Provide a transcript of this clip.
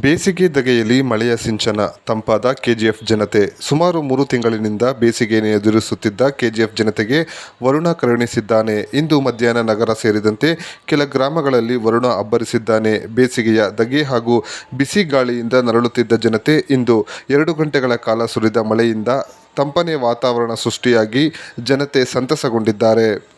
ಬೇಸಿಗೆ ಧಗೆಯಲ್ಲಿ ಮಳೆಯ ಸಿಂಚನ ತಂಪಾದ ಕೆಜಿಎಫ್ ಜನತೆ. ಸುಮಾರು ಮೂರು ತಿಂಗಳಿನಿಂದ ಬೇಸಿಗೆಯನ್ನು ಎದುರಿಸುತ್ತಿದ್ದ ಕೆಜಿಎಫ್ ಜನತೆಗೆ ವರುಣ ಕರುಣಿಸಿದ್ದಾನೆ. ಇಂದು ಮಧ್ಯಾಹ್ನ ನಗರ ಸೇರಿದಂತೆ ಕೆಲ ಗ್ರಾಮಗಳಲ್ಲಿ ವರುಣ ಅಬ್ಬರಿಸಿದ್ದಾನೆ. ಬೇಸಿಗೆಯ ಧಗೆ ಹಾಗೂ ಬಿಸಿ ಗಾಳಿಯಿಂದ ನರಳುತ್ತಿದ್ದ ಜನತೆ ಇಂದು ಎರಡು ಗಂಟೆಗಳ ಕಾಲ ಸುರಿದ ಮಳೆಯಿಂದ ತಂಪನೆ ವಾತಾವರಣ ಸೃಷ್ಟಿಯಾಗಿ ಜನತೆ ಸಂತಸಗೊಂಡಿದ್ದಾರೆ.